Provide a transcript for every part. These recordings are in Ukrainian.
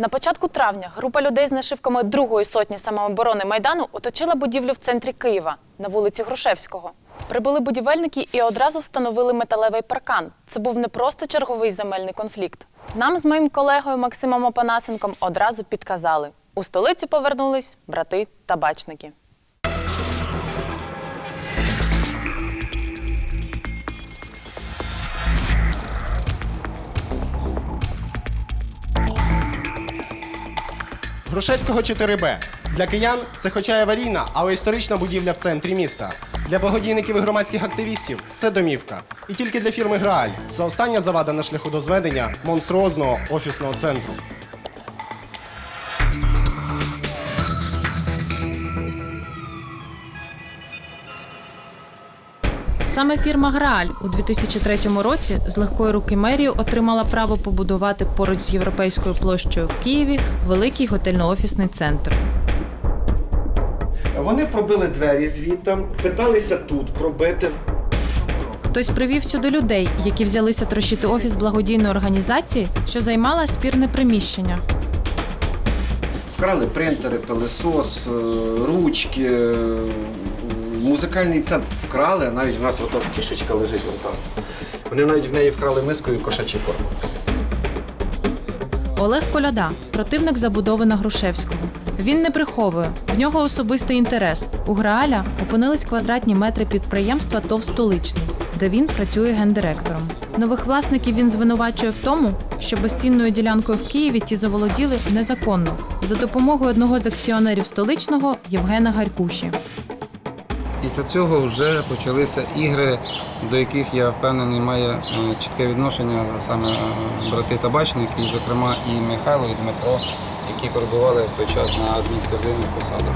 На початку травня група людей з нашивками другої сотні самооборони Майдану оточила будівлю в центрі Києва на вулиці Грушевського. Прибули будівельники і одразу встановили металевий паркан. Це був не просто черговий земельний конфлікт. Нам з моїм колегою Максимом Опанасенком одразу підказали: у столицю повернулись брати табачники. Грушевського 4Б. Для киян це хоча й аварійна, але історична будівля в центрі міста. Для благодійників і громадських активістів це домівка. І тільки для фірми Грааль це остання завада на шляху до зведення монструозного офісного центру. Саме фірма Грааль у 2003 році з легкої руки мерії отримала право побудувати поруч з європейською площею в Києві великий готельно-офісний центр. Вони пробили двері звідти, питалися тут пробити. Хтось привів сюди людей, які взялися трощити офіс благодійної організації, що займала спірне приміщення. Вкрали принтери, пилесос, е, ручки, музикальний центр вкрали, а навіть в нас ото кішечка лежить отам. Вони навіть в неї вкрали миску і кошачий корм. Олег Коляда, противник забудови на Грушевського. Він не приховує, в нього особистий інтерес. У Грааля опинились квадратні метри підприємства ТОВ «Столичний», де він працює гендиректором. Нових власників він звинувачує в тому, що безцінною ділянкою в Києві ті заволоділи незаконно за допомогою одного з акціонерів столичного Євгена Гаркуші. Після цього вже почалися ігри, до яких я впевнений має е, чітке відношення саме е, брати табачники, і, зокрема і Михайло, і Дмитро, які перебували в той час на адміністративних посадах.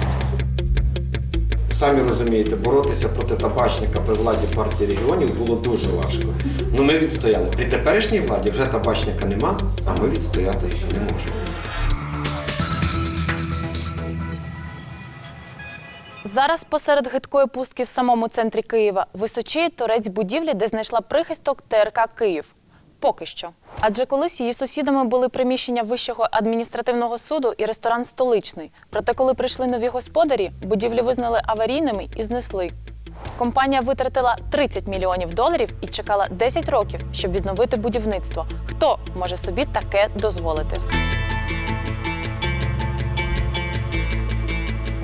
Самі розумієте, боротися проти табачника при владі партії регіонів було дуже важко. Ну ми відстояли. При теперішній владі вже табачника нема, а ми відстояти не можемо. Зараз посеред гидкої пустки в самому центрі Києва височіє торець будівлі, де знайшла прихисток ТРК Київ. Поки що. Адже колись її сусідами були приміщення Вищого адміністративного суду і ресторан Столичний. Проте, коли прийшли нові господарі, будівлі визнали аварійними і знесли. Компанія витратила 30 мільйонів доларів і чекала 10 років, щоб відновити будівництво. Хто може собі таке дозволити?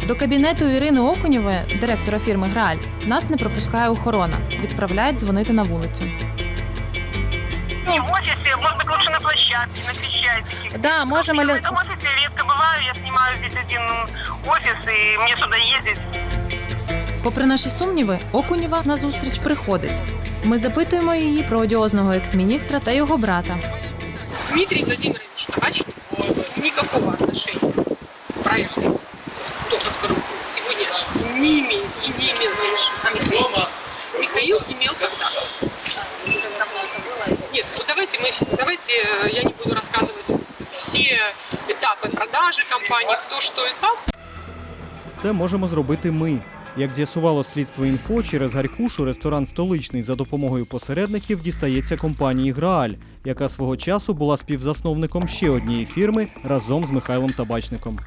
До кабінету Ірини Окунєвої, директора фірми Грааль, нас не пропускає охорона. Відправляють дзвонити на вулицю. Не в офисе, может быть, лучше на площадке, на Крещатике. Да, можем, Потому але- что я в этом офисе редко бываю, я снимаю здесь один офис, и мне сюда ездить Попри наші сумніви, Окунєва на зустріч приходить. Ми запитуємо її про одіозного екс-міністра та його брата. Дмитрий Владимирович Табачник никакого отношения к не имеет и не имел раньше. А Михаил? Михаил имел когда? Нет, вот давайте мы, давайте э, я не буду рассказывать все этапы продажи компании, кто что и как. Це можемо зробити ми. Як з'ясувало слідство інфо, через Гарькушу ресторан столичний за допомогою посередників дістається компанії Грааль, яка свого часу була співзасновником ще однієї фірми разом з Михайлом Табачником.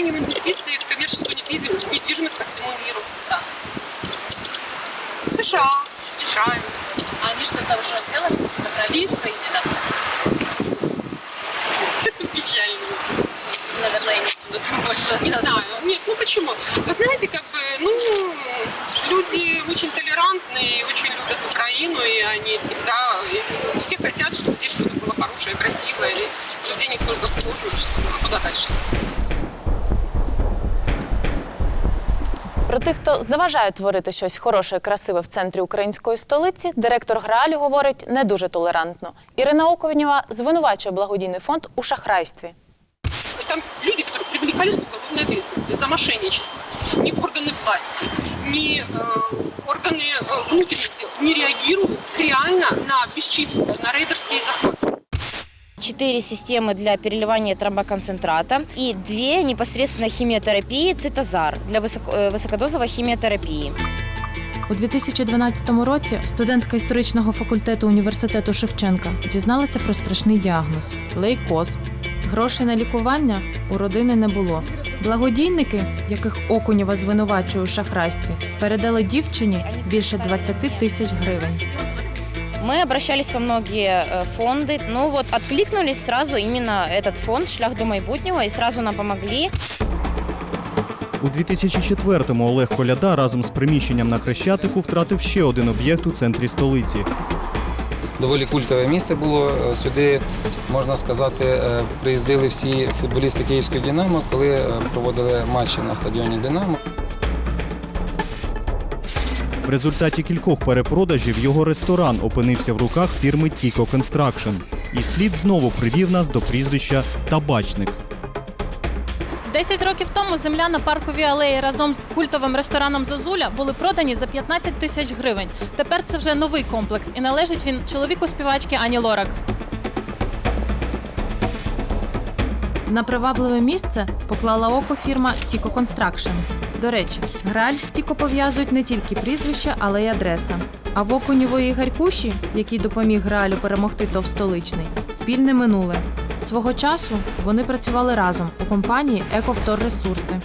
Вложением инвестиций в коммерческую недвижимость, недвижимость по всему миру. США, Израиль. А они что-то уже делали? Здесь? недавно? Печально. Наверное, не там больше Не знаю. Нет, ну почему? Вы знаете, как бы, ну, люди очень толерантные, очень любят Украину, и они всегда, и все хотят, чтобы здесь что-то было хорошее, красивое, и денег столько вложено, что а куда дальше идти? Про тих, хто заважає творити щось хороше і красиве в центрі української столиці, директор Граалю говорить не дуже толерантно. Ірина Окунєва звинувачує благодійний фонд у шахрайстві. Там люди, которые привлекались к уголовной ответственности за мошенничество. Ни органы власти, ни э, органы э, внутренних дел не реагируют реально на бесчинство, на рейдерские захваты. Четыре системы для переливания тромбоконцентрата и две непосредственно химиотерапии цитозар для высоко- э, высокодозовой химиотерапии. У 2012 році студентка історичного факультету університету Шевченка дізналася про страшний діагноз лейкоз. Грошей на лікування у родини не було. Благодійники, яких Окунєва звинувачує у шахрайстві, передали дівчині більше 20 тисяч гривень. Мы обращались во многие э, фонды, но вот откликнулись сразу именно этот фонд «Шлях до майбутнього» и сразу нам помогли. У 2004-му Олег Коляда разом з приміщенням на Хрещатику втратив ще один об'єкт у центрі столиці. Доволі культове місце було. Е, Сюди, можна сказати, е, приїздили всі футболісти Київської Динамо, коли е, проводили матчі на стадіоні Динамо. В результаті кількох перепродажів його ресторан опинився в руках фірми Tico Construction. І слід знову привів нас до прізвища Табачник. Десять років тому земля на парковій алеї разом з культовим рестораном Зозуля були продані за 15 тисяч гривень. Тепер це вже новий комплекс, і належить він чоловіку співачки Ані Лорак. На привабливе місце поклала око фірма Tico Construction. До речі, граль з Тіко пов'язують не тільки прізвище, але й адреса. А в Окунєвої Гарькуші, який допоміг Гралю перемогти товстоличний, спільне минуле. Свого часу вони працювали разом у компанії Ековторресурси.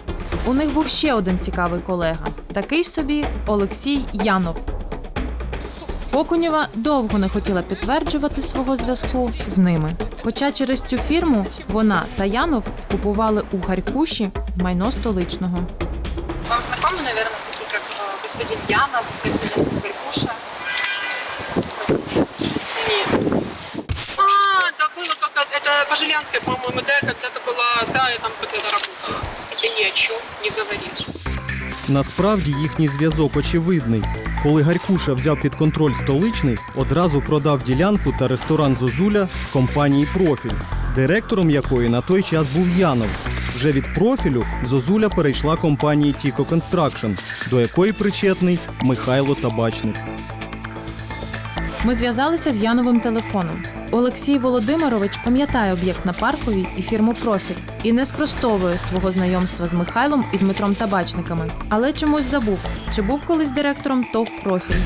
У них був ще один цікавий колега, такий собі Олексій Янов. Окунєва довго не хотіла підтверджувати свого зв'язку з ними. Хоча через цю фірму вона та Янов купували у Харкуші майно столичного Вам знакомы, наверное, такие как э, господин Янов, господин Горькуша? Нет. А, да было как это по Жилянской, по-моему, да, когда-то была, да, я там когда-то работала. Это ни о чем не говорит. Насправді їхній зв'язок очевидний. Коли Гарькуша взяв під контроль столичний, одразу продав ділянку та ресторан Зозуля компанії Профіль, директором якої на той час був Янов. Вже від профілю Зозуля перейшла компанії Tico Construction, до якої причетний Михайло Табачник. Ми зв'язалися з Яновим телефоном. Олексій Володимирович пам'ятає об'єкт на парковій і фірму Профіль і не спростовує свого знайомства з Михайлом і Дмитром Табачниками, але чомусь забув, чи був колись директором ТОВ Профіль.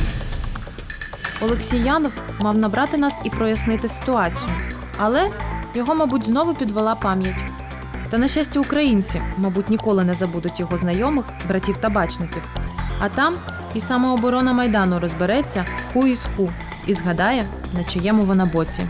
Олексій Янов мав набрати нас і прояснити ситуацію, але його, мабуть, знову підвела пам'ять. Та на щастя, українці, мабуть, ніколи не забудуть його знайомих, братів табачників. А там і самооборона майдану розбереться ху із ху і згадає, на чиєму вона боці.